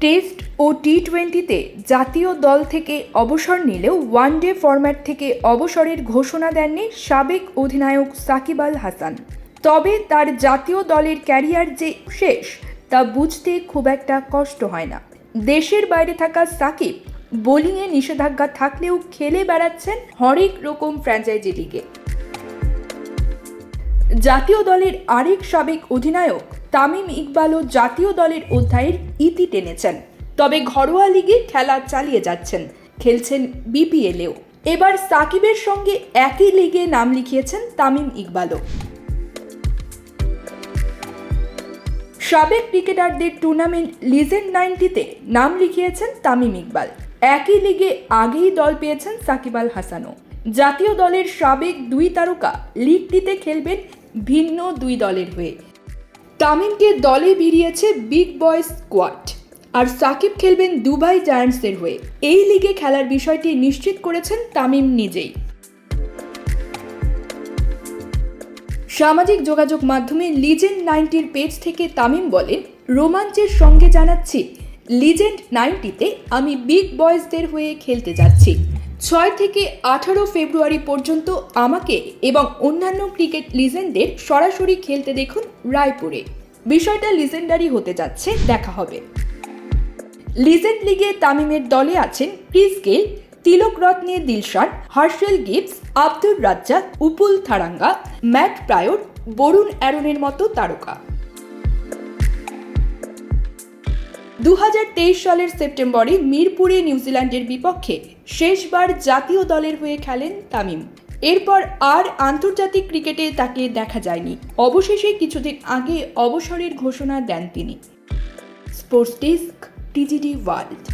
Test ও টি টোয়েন্টিতে জাতীয় দল থেকে অবসর নিলেও ওয়ানডে ফরম্যাট থেকে অবসরের ঘোষণা দেননি সাবেক অধিনায়ক সাকিব আল হাসান। তবে তার জাতীয় দলের ক্যারিয়ার যে শেষ, তা বুঝতে খুব একটা কষ্ট হয় না। দেশের বাইরে থাকা সাকিব বোলিংয়ে নিষেধাজ্ঞা থাকলেও খেলে বেড়াচ্ছেন হরেক রকম ফ্র্যাঞ্চাইজি লিগে। জাতীয় দলের আরেক সাবেক অধিনায়ক তামিম ইকবালও জাতীয় দলের অধ্যায়ের ইতি টেনেছেন। তবে ঘরোয়া লিগে খেলা চালিয়ে যাচ্ছেন। খেলছেন বিপিএলেও। এবার সাকিবের সঙ্গে একই লিগে নাম লিখিয়েছেন তামিম ইকবালও। সাবেক ক্রিকেটারদের টুর্নামেন্ট লিজেন্ড নাইনটিতে নাম লিখিয়েছেন তামিম ইকবাল। একই লিগে আগেই দল পেয়েছেন সাকিব আল হাসানও। জাতীয় দলের সাবেক দুই তারকা লিগটিতে খেলবেন ভিন্ন দুই দলের হয়ে। তামিমকে দলে ভিড়িয়েছে বিগ বয় স্কোয়াড। আর সাকিব খেলবেন দুবাই জায়ান্টসের হয়ে। এই লিগে খেলার বিষয়টি নিশ্চিত করেছেন তামিম নিজেই। সামাজিক যোগাযোগ মাধ্যমে লিজেন্ড নাইনটির পেজ থেকে তামিম বলেন, রোমাঞ্চের সঙ্গে জানাচ্ছি, লিজেন্ড নাইনটিতে আমি বিগ বয়েজদের হয়ে খেলতে যাচ্ছি। ছয় থেকে আঠারো ফেব্রুয়ারি পর্যন্ত আমাকে এবং অন্যান্য ক্রিকেট লিজেন্ডদের সরাসরি খেলতে দেখুন রায়পুরে। বিষয়টা লিজেন্ডারি হতে যাচ্ছে, দেখা হবে। লিজেন্ড লিগে তামিমের দলে আছেন Chris Gayle Tillakaratne Dilshan, Herschelle Gibbs, Abdur Razzak, Upul Tharanga, Matt Prior, Varun অ্যারনের মতো তারকা। দু হাজার তেইশ সালের সেপ্টেম্বরে মিরপুরে নিউজিল্যান্ডের বিপক্ষে শেষবার জাতীয় দলের হয়ে খেলেন তামিম। এরপর আর আন্তর্জাতিক ক্রিকেটে তাকে দেখা যায়নি। অবশেষে কিছুদিন আগে অবসরের ঘোষণা দেন তিনি। Sports desk, TGD world.